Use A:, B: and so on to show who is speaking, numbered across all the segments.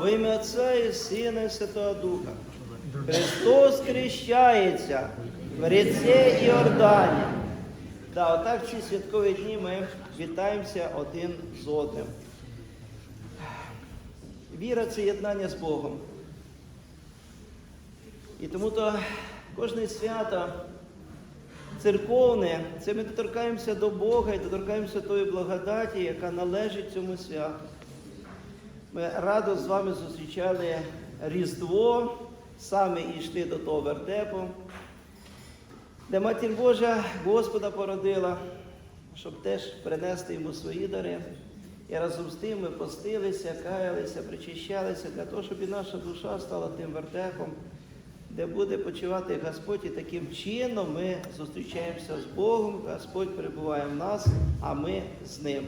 A: Во ім'я Отця і Сина і Святого Духа. Христос хрещається в ріці Іордані. Да, отак в ці святкові дні ми вітаємося один з одним. Віра це єднання з Богом. І тому то кожне свято церковне, це ми доторкаємося до Бога і доторкаємося тої благодаті, яка належить цьому святу. Ми радо з вами зустрічали Різдво, саме йшли до того вертепу, де Матір Божа Господа породила, щоб теж принести йому свої дари. І разом з тим ми постилися, каялися, причащалися для того, щоб і наша душа стала тим вертепом, де буде почивати Господь, і таким чином ми зустрічаємося з Богом, Господь перебуває в нас, а ми з Ним.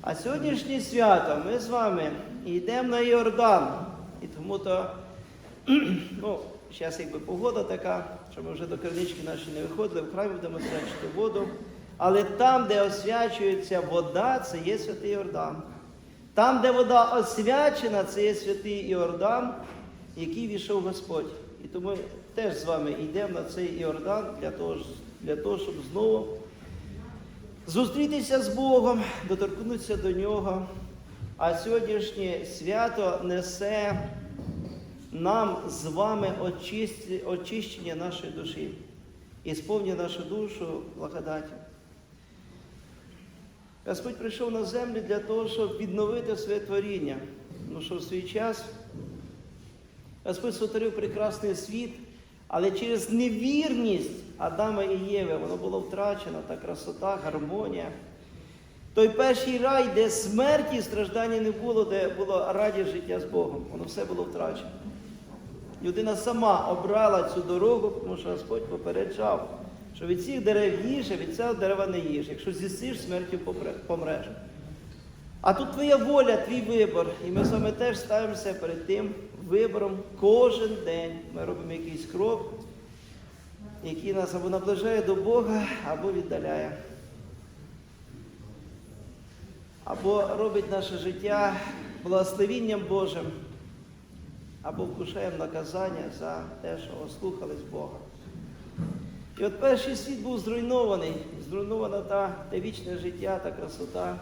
A: А сьогоднішнє свято ми з вами йдемо на Йордан. І тому то, ну, зараз якби погода така, що ми вже до кривнички нашої не виходили, в храмі будемо свячити воду. Але там, де освячується вода, це є святий Йордан. Там, де вода освячена, це є святий Іордан, який війшов Господь. І тому теж з вами йдемо на цей Іордан для того, для того щоб знову зустрітися з Богом, доторкнутися до Нього. А сьогоднішнє свято несе нам з вами очищення нашої душі і сповнює нашу душу благодаті. Господь прийшов на землю для того, щоб відновити своє творіння. Ну що в свій час Господь сотворив прекрасний світ, але через невірність Адама і Єви воно було втрачено, та красота, гармонія. Той перший рай, де смерті і страждання не було, де було радість життя з Богом, воно все було втрачено. Людина сама обрала цю дорогу, тому що Господь попереджав, що від цих дерев їж, а від цього дерева не їж. Якщо з'їсиш, смертю помреш. А тут твоя воля, твій вибір. І ми з вами теж ставимося перед тим вибором кожен день. Ми робимо якийсь крок, який нас або наближає до Бога, або віддаляє. Або робить наше життя благословінням Божим, або вкушаємо наказання за те, що ослухались Бога. І от перший світ був зруйнований, зруйнована та, те вічне життя, та красота.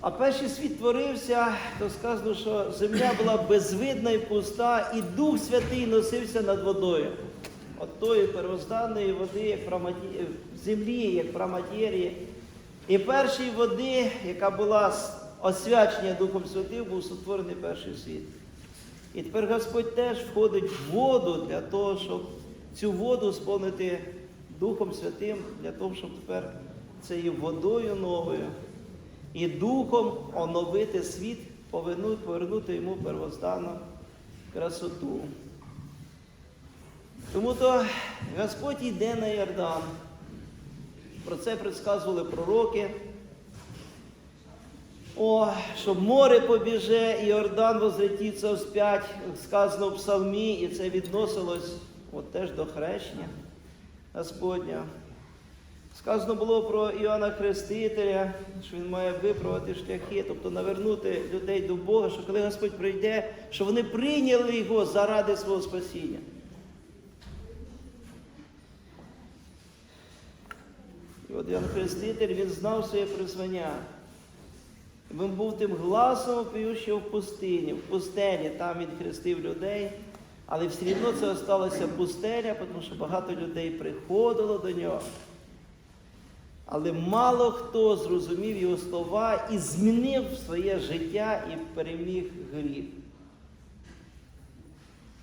A: А перший світ творився, то сказано, що земля була безвидна і пуста, і Дух Святий носився над водою. От тої первозданної води, як праматі- в землі, як праматерії. І першої води, яка була освячення Духом Святим, був сотворений перший світ. І тепер Господь теж входить в воду для того, щоб цю воду сповнити Духом Святим, для того, щоб тепер цією водою новою і духом оновити світ, повернути, йому первозданну красоту. Тому то Господь йде на Йордан. Про це предсказували пророки. О, що море побіже, і Йордан возвратиться вспять, сказано в псалмі, і це відносилось от теж до хрещення Господня. Сказано було про Іоанна Хрестителя, що він має виправити шляхи, тобто навернути людей до Бога, що коли Господь прийде, що вони прийняли його заради свого спасіння. І от Іоанн Хреститель, він знав своє призвання. Він був тим гласом п'ющого в пустині, в пустелі, там він хрестив людей, але все одно це осталася пустеля, тому що багато людей приходило до нього. Але мало хто зрозумів його слова і змінив своє життя і переміг гріх.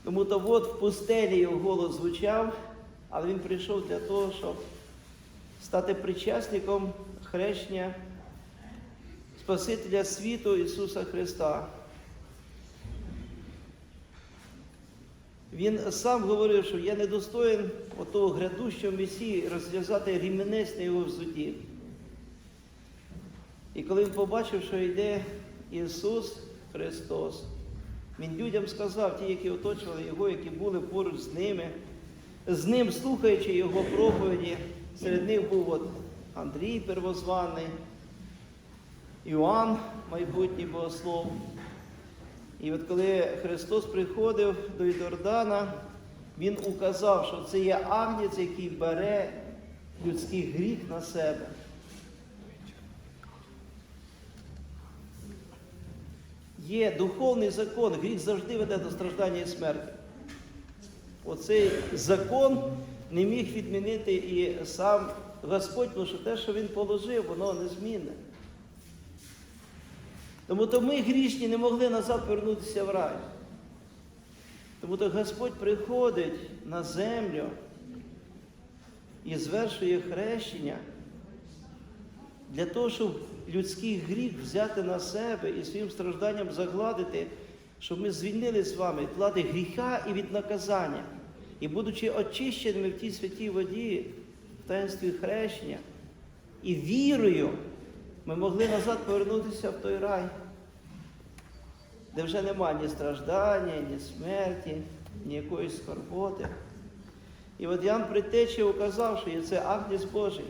A: Тому то от в пустелі його голос звучав, але він прийшов для того, щоб стати причасником хрещення Спасителя світу Ісуса Христа. Він сам говорив, що я недостоїн отого грядущого Месії розв'язати ріменець на його взуті. І коли він побачив, що йде Ісус Христос, Він людям сказав, ті, які оточували Його, які були поруч з ними, з ним слухаючи Його проповіді, серед них був от Андрій Первозваний, Іоанн, майбутній богослов, І от коли Христос приходив до Йордана, Він указав, що це є агнець, який бере людський гріх на себе. Є духовний закон, гріх завжди веде до страждання і смерті. Оцей закон не міг відмінити і сам Господь, тому що те, що Він положив, воно незмінне. Тому то ми грішні не могли назад повернутися в рай. Тому то Господь приходить на землю і звершує хрещення для того, щоб людський гріх взяти на себе і своїм стражданням загладити, щоб ми звільнили з вами від влади гріха і від наказання. І будучи очищеними в тій святій воді, в таїнстві хрещення, і вірою, ми могли назад повернутися в той рай, де вже немає ні страждання, ні смерті, ні якоїсь скорботи. І от Ян Притечі указав, що є це агнець Божий.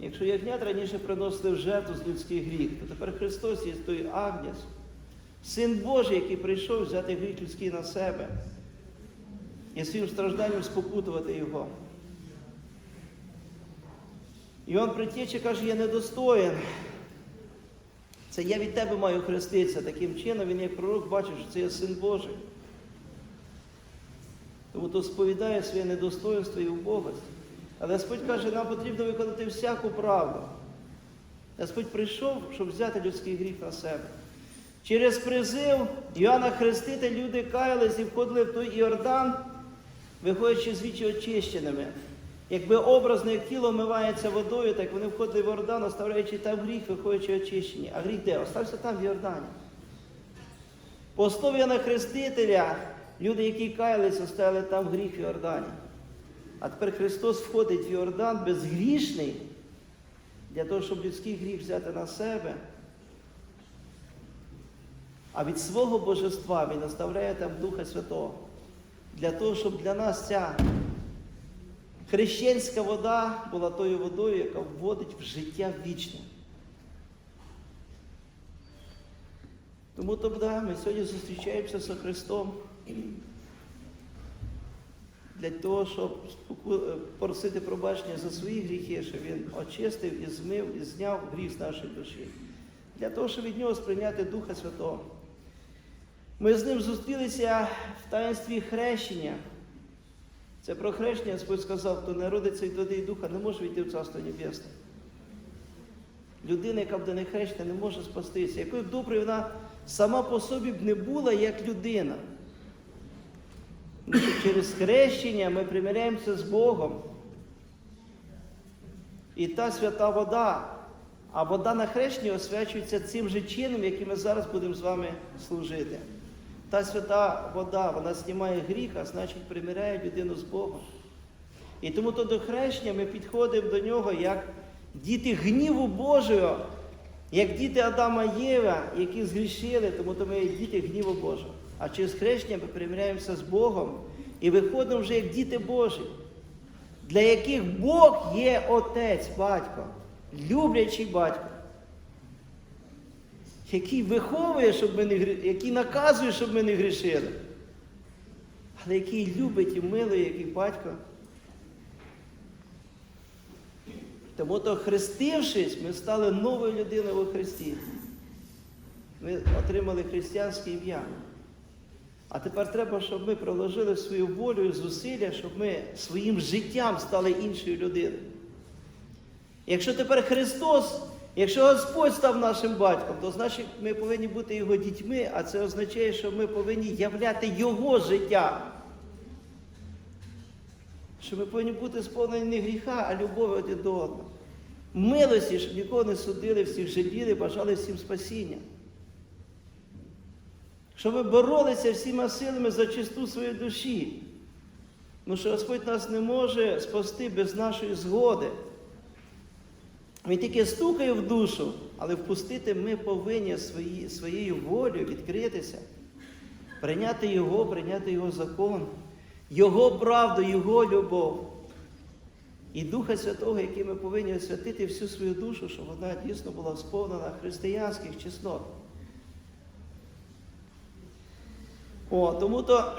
A: Якщо ягнят раніше приносили в жертву з людський гріх, то тепер Христос є той агнець, Син Божий, який прийшов взяти гріх людський на себе і своїм стражданням спокутувати його. І він притече каже, я недостоїн. Це я від тебе маю хреститися. Таким чином він як пророк бачив, що це є син Божий. Тому то сповідає своє недостоинство і убогость. Але Господь каже, нам потрібно виконати всяку правду. Господь прийшов, щоб взяти людський гріх на себе. Через призив Іоанна Хрестителя люди каялись і входили в той Іордан, виходячи звідчі очищеними. Якби образно, як тіло вмивається водою, так вони входили в Іордан, оставляючи там гріх, виходячи очищені. А гріх де? Остався там в Іордані. По слові Іоанна Хрестителя, люди, які каялись, оставили там гріх в Іордані. А тепер Христос входить в Йордан безгрішний, для того, щоб людський гріх взяти на себе. А від свого божества Він оставляє там Духа Святого. Для того, щоб для нас ця хрещенська вода була тою водою, яка вводить в життя вічне. Тому тобто, ми сьогодні зустрічаємося з Христом для того, щоб просити пробачення за свої гріхи, щоб він очистив і змив, і зняв гріх з нашої душі. Для того, щоб від нього сприйняти Духа Святого. Ми з ним зустрілися в таїнстві хрещення. Це про хрещення Господь сказав, хто не родиться від води і духа, не може війти в Царство Небесне. Людина, яка буде не хрещена, не може спастися. Якою б доброю вона сама по собі б не була як людина. Через хрещення ми примиряємося з Богом. І та свята вода, а вода на хрещенні освячується цим же чином, яким ми зараз будемо з вами служити. Та свята вода, вона знімає гріх, а значить примиряє людину з Богом. І тому то до хрещення ми підходимо до нього як діти гніву Божого, як діти Адама Єва, які згрішили, тому то ми діти гніву Божого. А через хрещення ми примиряємося з Богом і виходимо вже як діти Божі, для яких Бог є Отець, батько, люблячий батько, який виховує, щоб ми не грі... який наказує, щоб ми не грішили, але який любить і милує, який батько. Тому то, хрестившись, ми стали новою людиною у Христі. Ми отримали християнське ім'я. А тепер треба, щоб ми проложили свою волю і зусилля, щоб ми своїм життям стали іншою людиною. Якщо тепер Христос, якщо Господь став нашим батьком, то значить ми повинні бути Його дітьми, а це означає, що ми повинні являти Його життя. Що ми повинні бути сповнені не гріха, а любові один до одного. Милості, щоб нікого не судили, всіх жаліли, бажали всім спасіння. Щоб ми боролися всіма силами за чисту своєї душі. Ну що Господь нас не може спасти без нашої згоди. Він тільки стукає в душу, але впустити ми повинні свої, своєю волею відкритися, прийняти Його, прийняти Його закон, Його правду, Його любов. І Духа Святого, який ми повинні освятити всю свою душу, щоб вона дійсно була сповнена християнських чеснот. О, тому то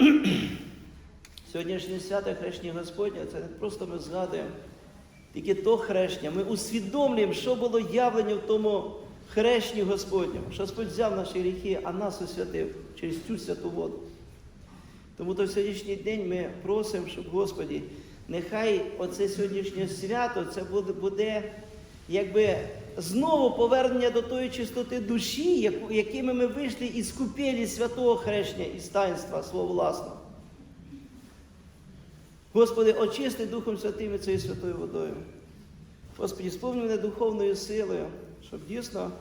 A: сьогоднішнє свято хрещення Господня, це не просто ми згадуємо тільки то хрещення. Ми усвідомлюємо, що було явлення в тому хрещенні Господньому, що Господь взяв наші гріхи, а нас освятив через цю святу воду. Тому то в сьогоднішній день ми просимо, щоб Господі, нехай оце сьогоднішнє свято це буде, буде якби знову повернення до тої чистоти душі, якими ми вийшли із купелі святого хрещення із таїнства свого власного. Господи, очисти Духом Святим і цією святою водою. Господи, сповни мене духовною силою, щоб дійсно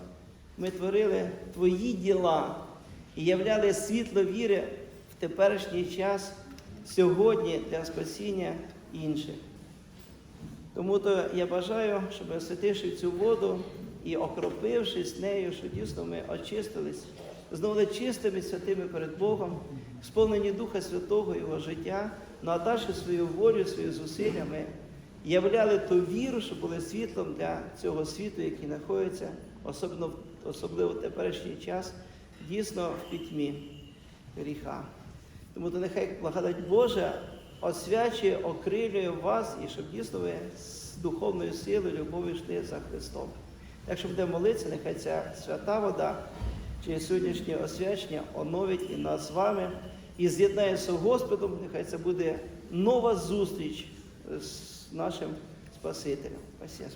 A: ми творили Твої діла і являли світло віри в теперішній час, сьогодні для спасіння інших. Тому то я бажаю, щоб освятивши цю воду і окропившись нею, що дійсно ми очистились, знову чистими святими перед Богом, сповнені Духа Святого Його життя, надавши свою волю, свої зусилля, ми являли ту віру, що були світлом для цього світу, який знаходиться, особливо, особливо в теперішній час, дійсно в пітьмі гріха. Тому то нехай благодать Божа освячує, окрилює вас і щоб дійсно ви з духовною силою, любов'ю йшли за Христом. Якщо будемо молитися, нехай ця свята вода через сьогоднішнє освячення оновить і нас з вами і з'єднаємося з Господом. Нехай це буде нова зустріч з нашим Спасителем. Спасибо.